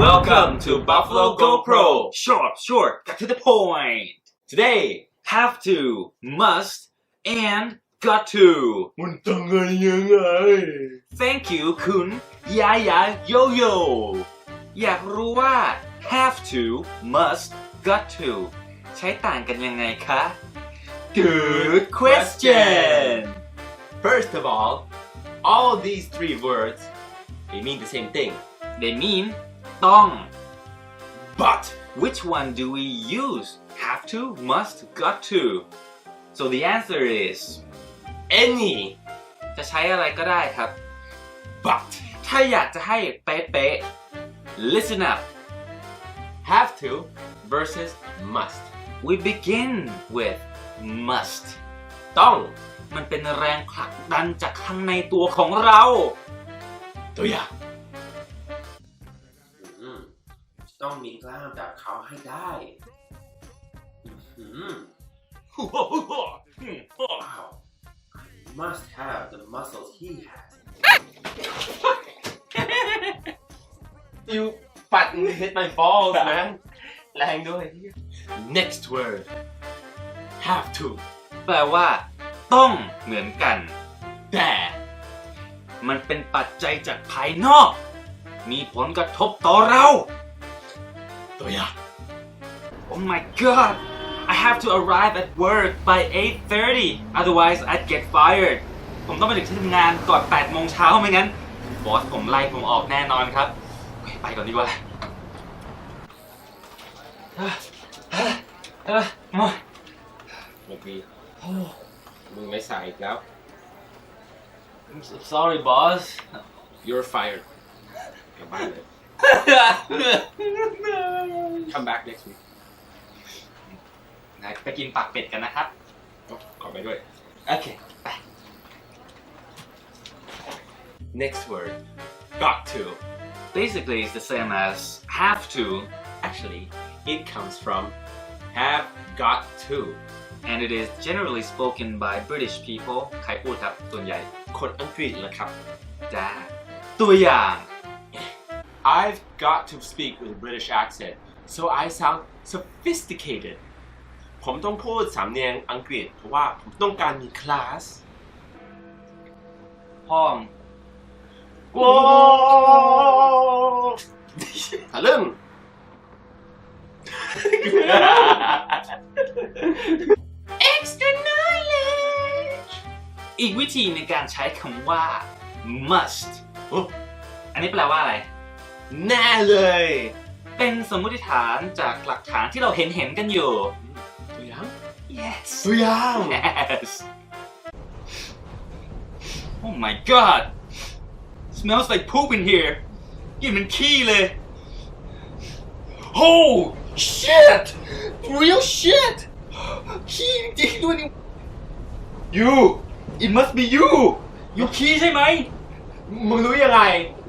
Welcome to Buffalo GoPro. Short, short, got to the point. Today, have to, must, and got to. มันต้องไงยังไง Thank you คุณยายาโยโย่อยากรู้ว่า have to must got to ใช้ต่างกันยังไงคะ Good question First of all all these three words they mean the same thing they mean ต้อง but which one do we use have to must got to so the answer is any จะใช้อะไรก็ได้ครับ but ถ้าอยากจะให้เป๊ะๆ listen up have to versus must we begin with must ต้องมันเป็นแรงผลักดันจากข้างในตัวของเรา ตัวอย่าง ต้องมีกล้ามแบบเขาให้ได้อืม wow I must have the muscles he has you ปัด hit my balls man แรงด้วย next word have to แปลว่า ต้องเหมือนกัน แต่ มันเป็นปัจจัยจากภายนอก มีผลกระทบต่อเรา ตัวอย่าง Oh my god I have to arrive at work by 8:30 otherwise I'd get fired ผมต้องไปถึงที่ทำงานก่อน8โมงเช้าไม่งั้นบอสผมไล่ผมออกแน่นอนครับ ไปก่อนดีกว่าเฮ้ยเฮ้ยเฮ้ยโอ้ยเมื่อกี้มึงไม่ใส่อีกแล้ว I'm so sorry boss you're fired กลับบ้านเลย come back next week ไปกินปากเป็ดกันนะครับ ขอไปด้วย โอเค ไป next word got to basically it's the same as have to actually it comes from have got to and it is generally spoken by British people ใครพูดครับส่วนใหญ่คนอังกฤษนะครับจ้าตัวอย่าง I've got to speak with a British accent so I sound sophisticated ผมต้องพูดสำเนียงอังกฤษเพราะว่าผมต้องการมีคลาสพ่องโว้ทะลึ่ง extra knowledge อีกวิธีในการใช้คำว่า must โอ้อันนี้แปลว่าอะไร แน่เลย เป็นสมมติฐานจากหลักฐานที่เราเห็นเห็นๆกันอยู่ ตัวอย่าง yes ตัวอย่าง yes oh my god smells like poop in here กลินมันขี้เลย oh shit real shit ขี้จริงด้วยนี่ you it must be you you ขี้ใช่ไหม มึงรู้ยังไง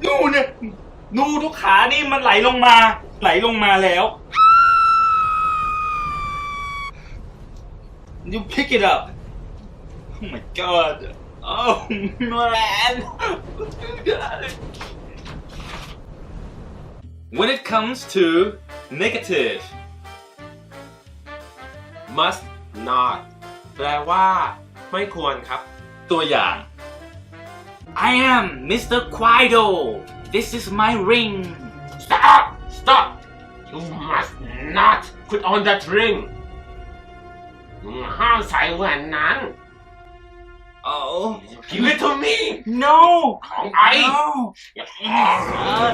นูเนี่ย นูทุกขานี่มันไหลลงมา ไหลลงมาแล้ว you pick it up oh my god oh man when it comes to negative must not แปลว่าไม่ควรครับ ตัวอย่าง I am Mr. Quido this is my ring Stop! Stop! You must not put on that ring มึงห้ามใส่แหวนนั้น oh Give it to me no ของไอ้ no อย่า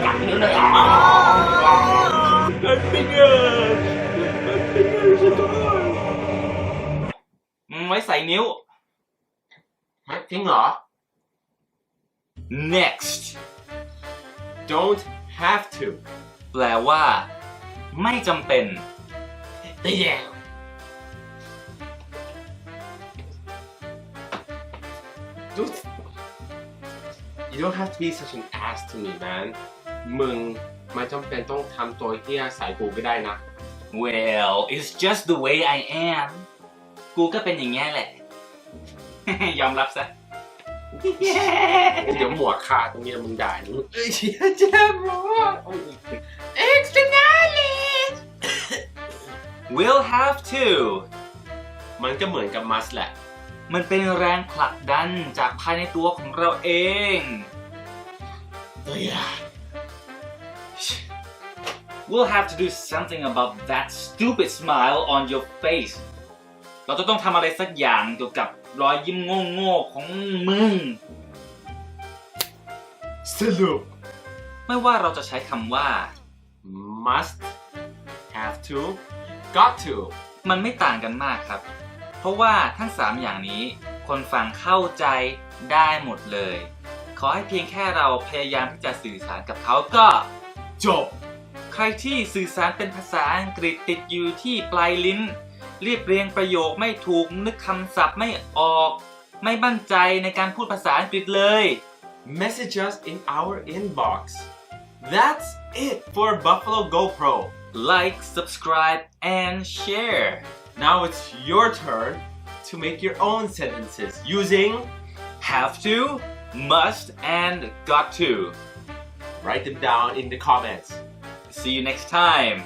ตัดนิ้วเลย My finger My finger มึงไว้ใส่นิ้วจริงเหรอ next Don't have to แปลว่า ไม่จำเป็นเตียง Dude You don't have to be such an ass to me man มึงไม่จำเป็นต้องทำตัวเฮียใส่กูก็ได้นะ well it's just the way I am กูก็เป็นอย่างเงี้ยแหละ ยอมรับซะ เดี๋ยวหมวกขาดตรงนี้แล้วมึงด่ามึงเอ้ยเชี่ยเจ็บหัว extra knowledge will have to มันก็เหมือนกับ must แหละ มันเป็นแรงผลักดันจากภายในตัวของเราเอง We'll have to do something about that stupid smile on your face เราจะต้องทำอะไรสักอย่างเกี่ยวกับรอยยิ้มโง่ๆของมึง สรุป ไม่ว่าเราจะใช้คำว่า must have to got to มันไม่ต่างกันมากครับ เพราะว่าทั้ง 3 อย่างนี้ คนฟังเข้าใจได้หมดเลย ขอให้เพียงแค่เราพยายามที่จะสื่อสารกับเขาก็ จบ ใครที่สื่อสารเป็นภาษาอังกฤษติดอยู่ที่ปลายลิ้น เรียบเรียงประโยคไม่ถูกนึกคำศัพท์ไม่ออก ไม่มั่นใจในการพูดภาษาอังกฤษเลย message us in our inbox that's it for Buffalo GoPro like subscribe and share now it's your turn to make your own sentences using have to must and got to write them down in the comments see you next time